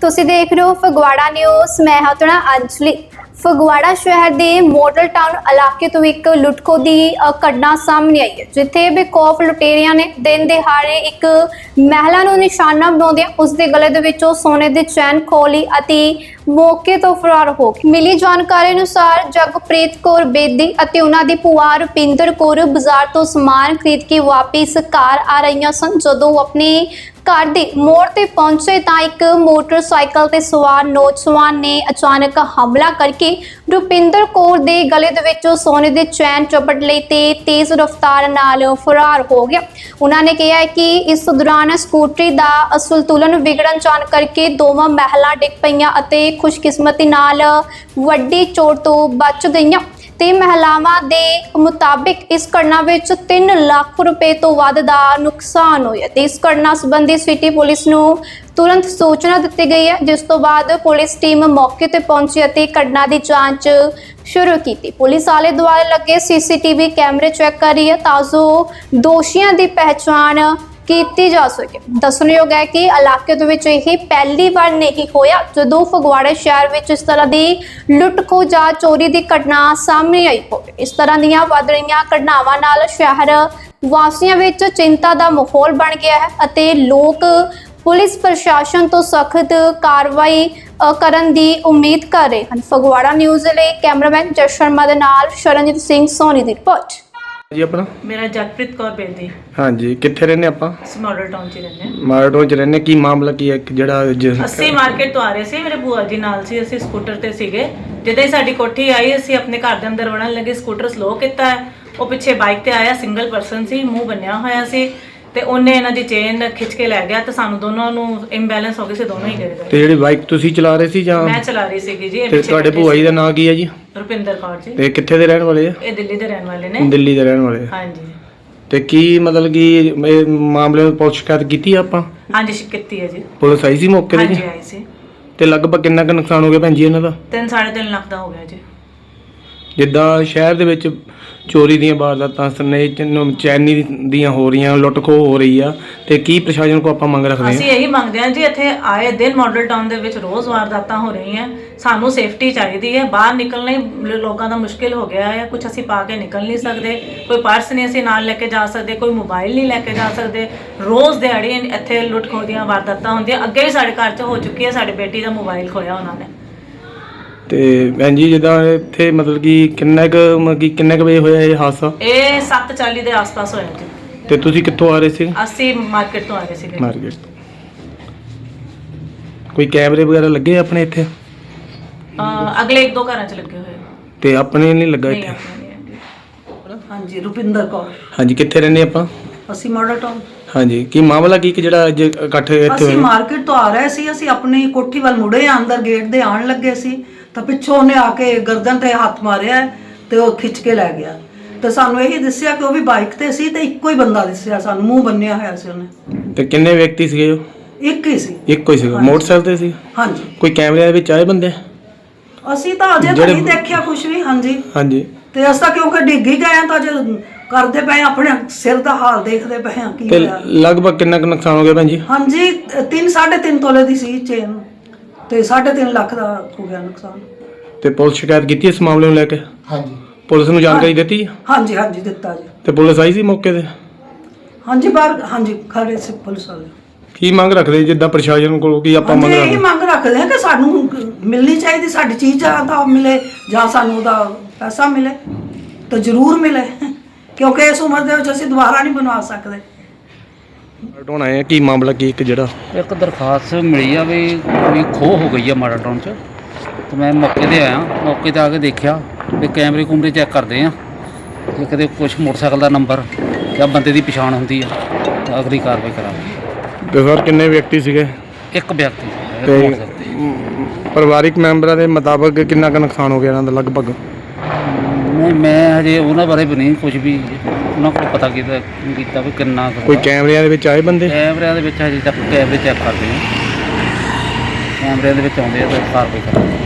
ਤੁਸੀਂ ਦੇਖ ਰਹੇ ਹੋ ਫਗਵਾੜਾ ਨਿਊਜ਼ ਮੈਂ ਹਾਂ ਤੁਹਾਡਾ ਅੰਜਲੀ। ਫਗਵਾੜਾ ਸ਼ਹਿਰ ਦੇ ਮੋਡਲ ਟਾਊਨ ਇਲਾਕੇ ਤੋਂ ਇੱਕ ਲੁੱਟਖੋ ਦੀ ਅ, ਘਟਨਾ ਸਾਹਮਣੇ ਆਈ ਹੈ ਜਿੱਥੇ ਬੇਕੌਫ ਲੁਟੇਰਿਆਂ ਨੇ ਦਿਨ ਦਿਹਾੜੇ ਇੱਕ ਮਹਿਲਾ ਨੂੰ ਨਿਸ਼ਾਨਾ ਬਣਾਉਂਦਿਆਂ ਉਸ ਦੇ ਗਲੇ ਦੇ ਵਿੱਚੋਂ ਸੋਨੇ ਦੇ ਚੈਨ ਖੋਲੀ ਅਤੇ ਮੌਕੇ ਤੋਂ ਫਰਾਰ ਹੋ ਗਏ ਮਿਲੀ ਜਾਣਕਾਰੀ ਅਨੁਸਾਰ ਜਗਪ੍ਰੀਤ ਕੌਰ ਬੇਦੀ ਅਤੇ ਉਹਨਾਂ ਦੀ ਭੂਆ ਰੁਪਿੰਦਰ ਕੌਰ ਬਾਜ਼ਾਰ ਤੋਂ ਸਮਾਨ ਖਰੀਦ ਕੇ ਵਾਪਸ ਘਰ ਆ ਰਹੀਆਂ ਸਨ। ਜਦੋਂ ਆਪਣੇ ਘਰ ਦੇ ਮੋੜ ਤੇ ਪਹੁੰਚੇ ਤਾਂ ਇੱਕ ਮੋਟਰਸਾਈਕਲ ਤੇ ਸਵਾਰ ਨੌਜਵਾਨ ਨੇ ਅਚਾਨਕ ਹਮਲਾ ਕਰਕੇ ਰੁਪਿੰਦਰ ਕੌਰ ਦੇ ਗਲੇ ਦੇ ਵਿੱਚੋਂ ਸੋਨੇ ਦੇ ਚੈਨ ਚਪਟ ਲਈ ਤੇ ਤੇਜ਼ ਰਫ਼ਤਾਰ ਨਾਲ ਫਰਾਰ ਹੋ ਗਿਆ। ਉਹਨਾਂ ਨੇ ਕਿਹਾ ਕਿ ਇਸ ਦੌਰਾਨ ਸਕੂਟਰੀ ਦਾ ਅਸੰਤੁਲਨ ਵਿਗੜਨ ਜਾਣ ਕਰਕੇ ਦੋਵਾਂ ਮਹਿਲਾ ਡਿੱਗ ਪਈਆਂ ਅਤੇ ਖੁਸ਼ਕਿਸਮਤੀ ਨਾਲ ਵੱਡੀ ਚੋਟ ਤੋਂ ਬਚ ਗਈਆਂ। ਤੇ ਮਹਿਲਾਵਾਂ ਦੇ ਮੁਤਾਬਿਕ ਇਸ ਘਟਨਾ ਵਿੱਚ 3 ਲੱਖ ਰੁਪਏ ਤੋਂ ਵੱਧ ਦਾ ਨੁਕਸਾਨ ਹੋਇਆ ਤੇ ਇਸ ਘਟਨਾ ਸੰਬੰਧੀ ਸਿਟੀ ਪੁਲਿਸ ਨੂੰ ਤੁਰੰਤ ਸੂਚਨਾ ਦਿੱਤੀ ਗਈ ਹੈ, ਜਿਸ ਤੋਂ ਬਾਅਦ ਪੁਲਿਸ ਟੀਮ ਮੌਕੇ ਤੇ ਪਹੁੰਚੀ ਅਤੇ ਘਟਨਾ ਦੀ ਜਾਂਚ ਸ਼ੁਰੂ ਕੀਤੀ। ਪੁਲਿਸ ਆਲੇ ਦੁਆਲੇ ਲੱਗੇ ਸੀਸੀਟੀਵੀ ਕੈਮਰੇ ਚੈੱਕ ਕਰ ਰਹੀ ਹੈ, ਤਾਂ ਜੋ ਦੋਸ਼ੀਆਂ ਦੀ ਪਹਿਚਾਣ ਕੀਤੀ ਜਾ ਸਕੇ। ਦੱਸਣਯੋਗ ਹੈ ਕਿ ਇਲਾਕੇ ਦੇ ਵਿੱਚ ਇਹ ਪਹਿਲੀ ਵਾਰ ਨਹੀਂ ਹੋਇਆ ਜਦੋਂ ਫਗਵਾੜਾ ਸ਼ਹਿਰ ਵਿੱਚ ਇਸ ਤਰ੍ਹਾਂ ਦੀ ਲੁੱਟ ਖੋਹ ਜਾਂ ਚੋਰੀ ਦੀ ਘਟਨਾ ਸਾਹਮਣੇ ਆਈ ਹੋਵੇ। ਇਸ ਤਰ੍ਹਾਂ ਦੀਆਂ ਵੱਧ ਰਹੀਆਂ ਘਟਨਾਵਾਂ ਨਾਲ ਸ਼ਹਿਰ ਵਾਸੀਆਂ ਵਿੱਚ ਚਿੰਤਾ ਦਾ ਮਾਹੌਲ ਬਣ ਗਿਆ ਹੈ ਅਤੇ ਲੋਕ ਪੁਲਿਸ ਪ੍ਰਸ਼ਾਸਨ ਤੋਂ ਸਖਤ ਕਾਰਵਾਈ ਕਰਨ ਦੀ ਉਮੀਦ ਕਰ ਰਹੇ ਹਨ। ਫਗਵਾੜਾ ਨਿਊਜ਼ ਲਈ ਕੈਮਰਾਮੈਨ ਜਸ ਸ਼ਰਮਾ ਦੇ ਨਾਲ ਸ਼ਰਨਜੀਤ ਸਿੰਘ ਸੋਨੀ ਦੀ ਰਿਪੋਰਟ। ਜੀ ਆਪਣਾ? ਮੇਰਾ ਜਗਪ੍ਰੀਤ ਕੌਰ ਬੇਦੀ। ਹਾਂਜੀ ਕਿੱਥੇ ਰਹਿੰਦੇ ਆਪਾਂ? ਮਾਡਲ ਟਾਊਨ 'ਚ ਹੀ ਰਹਿੰਦੇ ਹਾਂ। ਮਾਰਟੋ ਚ ਰਹਿੰਦੇ ਕੀ ਮਾਮਲਾ ਕੀ ਹੈ ਕਿ ਜਿਹੜਾ ਜ- ਅਸੀਂ ਮਾਰਕੀਟ ਤੋਂ ਆ ਰਹੇ ਸੀ ਮੇਰੇ ਭੂਆ ਜੀ ਨਾਲ ਸੀ ਅਸੀਂ ਸਕੂਟਰ ਤੇ ਸੀਗੇ। ਜਦੋਂ ਹੀ ਸਾਡੀ ਕੋਠੀ ਆਈ ਅਸੀਂ ਆਪਣੇ ਘਰ ਦੇ ਅੰਦਰ ਵੜਨ ਲੱਗੇ ਸਕੂਟਰ ਸਲੋ ਕੀਤਾ ਹੈ। ਉਹ ਪਿੱਛੇ ਬਾਈਕ ਤੇ ਆਇਆ ਸਿੰਗਲ ਪਰਸਨ ਸੀ ਮੂੰਹ ਬੰਨਿਆ ਹੋਇਆ ਸੀ। ਤੇ ਉਹਨੇ ਇਹਨਾਂ ਦੀ ਚੇਨ ਖਿੱਚ ਕੇ ਲੈ ਗਿਆ ਤੇ ਸਾਨੂੰ ਦੋਨੋਂ ਨੂੰ ਇੰਬੈਲੈਂਸ ਹੋ ਗਏ ਸੀ ਦੋਨੋਂ ਹੀ ਗਿਰ ਗਏ। ਤੇ ਜਿਹੜੀ ਬਾਈਕ ਤੁਸੀਂ ਚਲਾ ਰਹੇ ਸੀ ਜਾਂ ਮੈਂ ਚਲਾ ਰਹੀ ਸੀਗੀ ਜੀ ਇਹ ਤੇ ਪਿੱਛੇ ਤੁਹਾਡੇ ਬੈਠੇ ਭੂਆ ਜੀ। ਦਾ ਨਾਂ ਕੀ ਹੈ ਜੀ? ਰੁਪਿੰਦਰ ਕੌਰ ਜੀ। ਤੇ ਕਿੱਥੇ ਦੇ ਰਹਿਣ ਵਾਲੇ ਆ? ਇਹ ਦਿੱਲੀ ਦੇ ਰਹਿਣ ਵਾਲੇ ਨੇ। ਦਿੱਲੀ ਦੇ ਰਹਿਣ ਵਾਲੇ ਆ। ਹਾਂਜੀ। ਤੇ ਕੀ ਮਤਲਬ ਕਿ ਇਹ ਮਾਮਲੇ ਨੂੰ ਪੁਲਿਸ ਸ਼ਿਕਾਇਤ ਕੀਤੀ ਆ ਆਪਾਂ? ਹਾਂਜੀ ਸ਼ਿਕ ਕੀਤੀ ਹੈ ਜੀ। ਪੁਲਿਸ ਆਈ ਸੀ ਮੌਕੇ ਤੇ ਹਾਂਜੀ ਜੀ ਆਈ ਸੀ। ਤੇ ਲਗਭਗ ਕਿੰਨਾ ਕੁ ਨੁਕਸਾਨ ਹੋ ਗਿਆ ਭੈਣ ਜੀ ਇਹਨਾਂ ਦਾ? 3.5 ਲੱਖ ਦਾ ਹੋ ਗਿਆ ਜੀ। ਜਿੱਦਾਂ ਸ਼ਹਿਰ ਦੇ ਵਿੱਚ ਚੋਰੀ ਦੀਆਂ ਵਾਰਦਾਤਾਂ ਸਨੇ ਚੈਨੀ ਦੀਆਂ ਹੋ ਰਹੀਆਂ ਲੁੱਟ ਖੋਹ ਹੋ ਰਹੀ ਆ। ਤੇ ਕੀ ਪ੍ਰਸ਼ਾਸਨ ਕੋ ਆਪਾਂ ਮੰਗ ਰੱਖਦੇ ਅਸੀਂ ਹਾਂ? ਇਹੀ ਮੰਗਦੇ ਹਾਂ ਜੀ ਇੱਥੇ ਆਏ ਦਿਨ ਮਾਡਲ ਟਾਊਨ ਦੇ ਵਿੱਚ ਰੋਜ਼ ਵਾਰਦਾਤਾਂ ਹੋ ਰਹੀਆਂ। ਸਾਨੂੰ ਸੇਫਟੀ ਚਾਹੀਦੀ ਹੈ। ਬਾਹਰ ਨਿਕਲਣਾ ਹੀ ਲੋਕਾਂ ਦਾ ਮੁਸ਼ਕਿਲ ਹੋ ਗਿਆ ਹੈ। ਕੁਝ ਅਸੀਂ ਪਾ ਕੇ ਨਿਕਲ ਨਹੀਂ ਸਕਦੇ। ਕੋਈ ਪਰਸ ਨਹੀਂ ਅਸੀਂ ਨਾਲ ਲੈ ਕੇ ਜਾ ਸਕਦੇ। ਕੋਈ ਮੋਬਾਈਲ ਨਹੀਂ ਲੈ ਕੇ ਜਾ ਸਕਦੇ। ਰੋਜ਼ ਦਿਹਾੜੀ ਇੱਥੇ ਲੁੱਟ ਖੋਹ ਦੀਆਂ ਵਾਰਦਾਤਾਂ ਹੁੰਦੀਆਂ। ਅੱਗੇ ਵੀ ਸਾਡੇ ਘਰ 'ਚ ਹੋ ਚੁੱਕੀ ਹੈ। ਸਾਡੀ ਬੇਟੀ ਦਾ ਮੋਬਾਈਲ ਖੋਇਆ ਉਹਨਾਂ ਨੇ। ਤੇ ਭੈਣ ਜੀ ਜਿੱਦਾਂ ਇੱਥੇ ਮਤਲਬ ਕਿ ਕਿੰਨਾ ਕੁ ਮਤਲਬ ਕਿ ਕਿੰਨੇ ਕੁ ਵਜੇ ਹੋਇਆ ਇਹ ਹਾਦਸਾ? ਇਹ 7:40 ਦੇ ਆਸ-ਪਾਸ ਹੋਇਆ ਜੀ। ਤੇ ਤੁਸੀਂ ਕਿੱਥੋਂ ਆ ਰਹੇ ਸੀ? ਅਸੀਂ ਮਾਰਕੀਟ ਤੋਂ ਆ ਰਹੇ ਸੀਗੇ। ਮਾਰਕੀਟ ਤੋਂ। ਕੋਈ ਕੈਮਰੇ ਵਗੈਰਾ ਲੱਗੇ ਆਪਣੇ ਇੱਥੇ? ਅਹ ਅਗਲੇ ਇੱਕ ਦੋ ਘਰਾਂ 'ਚ ਲੱਗੇ ਹੋਏ। ਤੇ ਆਪਣੇ ਨਹੀਂ ਲੱਗਾ ਨਹੀਂ ਇੱਥੇ? ਆਪਣੇ ਨਹੀਂ ਹੈਗੇ। ਹਾਂਜੀ ਰੁਪਿੰਦਰ ਕੌਰ। ਹਾਂਜੀ ਕਿੱਥੇ ਰਹਿੰਦੇ ਆਪਾਂ? ਅਸੀਂ ਮਾਡਲ ਟਾਊਨ। ਹਾਂਜੀ ਕੀ ਮਾਮਲਾ ਕੀ ਕਿ ਜਿਹੜਾ ਅੱਜ ਇਕੱਠ ਇੱਥੇ ਅਸੀਂ ਹੋਇਆ ਮਾਰਕੀਟ ਤੋਂ ਆ ਰਹੇ ਸੀ ਅਸੀਂ ਆਪਣੀ ਕੋਠੀ ਵੱਲ ਮੁੜੇ ਆ ਅੰਦਰ ਗੇਟ ਦੇ ਆਣ ਲੱਗੇ ਸੀ। ਤਾਂ ਪਿੱਛੋਂ ਉਹਨੇ ਆ ਕੇ ਗਰਦਨ ਤੇ ਹੱਥ ਮਾਰਿਆ ਤੇ ਉਹ ਖਿੱਚ ਕੇ ਲੈ ਗਿਆ। ਤੇ ਸਾਨੂੰ ਇਹੀ ਦੱਸਿਆ ਕਿ ਉਹ ਵੀ ਬਾਈਕ ਤੇ ਸੀ ਤੇ ਇੱਕੋ ਹੀ ਬੰਦਾ ਦਿਸਿਆ ਸਾਨੂੰ ਮੂੰਹ ਬੰਨਿਆ ਹੋਇਆ ਸੀ ਉਹਨੇ। ਤੇ ਕਿੰਨੇ ਵਿਅਕਤੀ ਸੀਗੇ ਉਹ? ਇੱਕ ਹੀ ਸੀ। ਇੱਕੋ ਹੀ ਸੀਗਾ। ਮੋਟਰਸਾਈਕਲ ਤੇ ਸੀ? ਹਾਂਜੀ। ਕੋਈ ਕੈਮਰਿਆਂ ਦੇ ਵਿੱਚ ਆਏ ਬੰਦੇ? ਅਸੀਂ ਤਾਂ ਅਜੇ ਤਾਂ ਜਿਹੜੇ- ਨਹੀਂ ਦੇਖਿਆ ਕੁਝ ਵੀ ਹਾਂਜੀ। ਹਾਂਜੀ। ਤੇ ਅਸੀਂ ਤਾਂ ਕਿਉਂਕਿ ਡਿੱਗ ਹੀ ਗਏ ਹਾਂ ਤਾਂ ਜੇ ਕਰਦੇ ਪਏ ਹਾਂ, ਆਪਣੇ ਸਿਰ ਦਾ ਹਾਲ ਦੇਖਦੇ ਪਏ ਹਾਂ ਕੀ ਤੇ ਹੋਇਆ। ਲਗਭਗ ਕਿੰਨਾ ਕੁ ਨੁਕਸਾਨ ਹੋ ਗਿਆ ਭੈਣ ਜੀ? ਹਾਂਜੀ 3 3.5 ਤੋਲੇ ਦੀ ਸੀ ਚੇਨ ਤੇ 3.5 ਲੱਖ ਦਾ ਹੋ ਗਿਆ ਨੁਕਸਾਨ। ਤੇ ਪੁਲਿਸ ਸ਼ਿਕਾਇਤ ਕੀਤੀ ਇਸ ਮਾਮਲੇ ਨੂੰ ਲੈ ਕੇ? ਹਾਂਜੀ। ਪੁਲਿਸ ਨੂੰ ਜਾਣਕਾਰੀ ਦਿੱਤੀ? ਹਾਂਜੀ ਹਾਂਜੀ ਦਿੱਤਾ ਜੀ। ਤੇ ਪੁਲਿਸ ਆਈ ਸੀ ਮੌਕੇ ਤੇ? ਹਾਂਜੀ ਬਾਹਰ ਹਾਂਜੀ ਖੜੇ ਸੀ ਪੁਲਿਸ ਵਾਲੇ। ਕੀ ਮੰਗ ਰੱਖਦੇ ਜਿੱਦਾਂ ਪ੍ਰਸ਼ਾਸਨ ਕੋਲ ਕੀ ਆਪਾਂ ਹਾਂਜੀ ਮੰਗ ਇਹ ਰੱਖਦੇ? ਮੰਗ ਰੱਖਦੇ ਆ ਕਿ ਸਾਨੂੰ ਮਿਲਣੀ ਚਾਹੀਦੀ ਸਾਡੀ ਚੀਜ਼ ਜਾਂ ਤਾਂ ਮਿਲੇ ਜਾਂ ਸਾਨੂੰ ਉਹਦਾ ਪੈਸਾ ਮਿਲੇ ਤਾਂ ਜ਼ਰੂਰ ਮਿਲੇ। ਕਿਉਂਕਿ ਇਸ ਉਮਰ ਦੇ ਵਿੱਚ ਅਸੀਂ ਦੁਬਾਰਾ ਨਹੀਂ ਬਣਵਾ ਸਕਦੇ। ਹਟਾਉਣ ਆਏ ਆ ਕੀ ਮਾਮਲਾ ਕੀ ਇੱਕ ਜਿਹੜਾ? ਇੱਕ ਦਰਖਾਸਤ ਮਿਲੀ ਆ ਵੀ ਕੋਈ ਖੋਹ ਹੋ ਗਈ ਆ ਮਾੜਾ ਟਾਊਨ 'ਚ। ਤੇ ਮੈਂ ਮੌਕੇ ਤੇ ਆਇਆ ਮੌਕੇ ਤੇ ਆ ਕੇ ਦੇਖਿਆ ਵੀ ਕੈਮਰੇ ਕੁਮਰੇ ਚੈੱਕ ਕਰਦੇ ਆ। ਜੇ ਕਿਤੇ ਕੁਝ ਮੋਟਰਸਾਈਕਲ ਦਾ ਨੰਬਰ ਜਾਂ ਬੰਦੇ ਦੀ ਪਛਾਣ ਹੁੰਦੀ ਆ ਤਾਂ ਅਗਲੀ ਕਾਰਵਾਈ ਕਰਾਂਗੇ। ਤੇ ਸਰ ਕਿੰਨੇ ਵਿਅਕਤੀ ਸੀਗੇ? ਇੱਕ ਵਿਅਕਤੀ ਇੱਕ ਤੇ ਮੋਟਰਸਾਈਕਲ ਤੇ। ਪਰਿਵਾਰਿਕ ਮੈਂਬਰਾਂ ਦੇ ਮੁਤਾਬਕ ਕਿੰਨਾ ਕੁ ਨੁਕਸਾਨ ਹੋ ਗਿਆ ਇਹਨਾਂ ਦਾ ਲਗਭਗ? ਨਹੀਂ ਮੈਂ ਹਜੇ ਉਹਨਾਂ ਬਾਰੇ ਵੀ ਨਹੀਂ ਕੁਝ ਵੀ ਉਹਨਾਂ ਕੋਲ ਪਤਾ ਕੀਤਾ ਕੀਤਾ ਵੀ ਕਿੰਨਾ ਕੁ ਕੋਈ ਕੈਮਰਿਆਂ ਦੇ ਵਿੱਚ ਆਏ ਬੰਦੇ? ਕੈਮਰਿਆਂ ਦੇ ਵਿੱਚ ਹਜੇ ਤੱਕ ਕੈਮਰੇ ਚੈੱਕ ਕਰਦੇ ਆ ਕੈਮਰਿਆਂ ਦੇ ਵਿੱਚ ਆਉਂਦੇ ਆ ਤਾਂ ਕਾਰਵਾਈ ਕਰਾਂਗੇ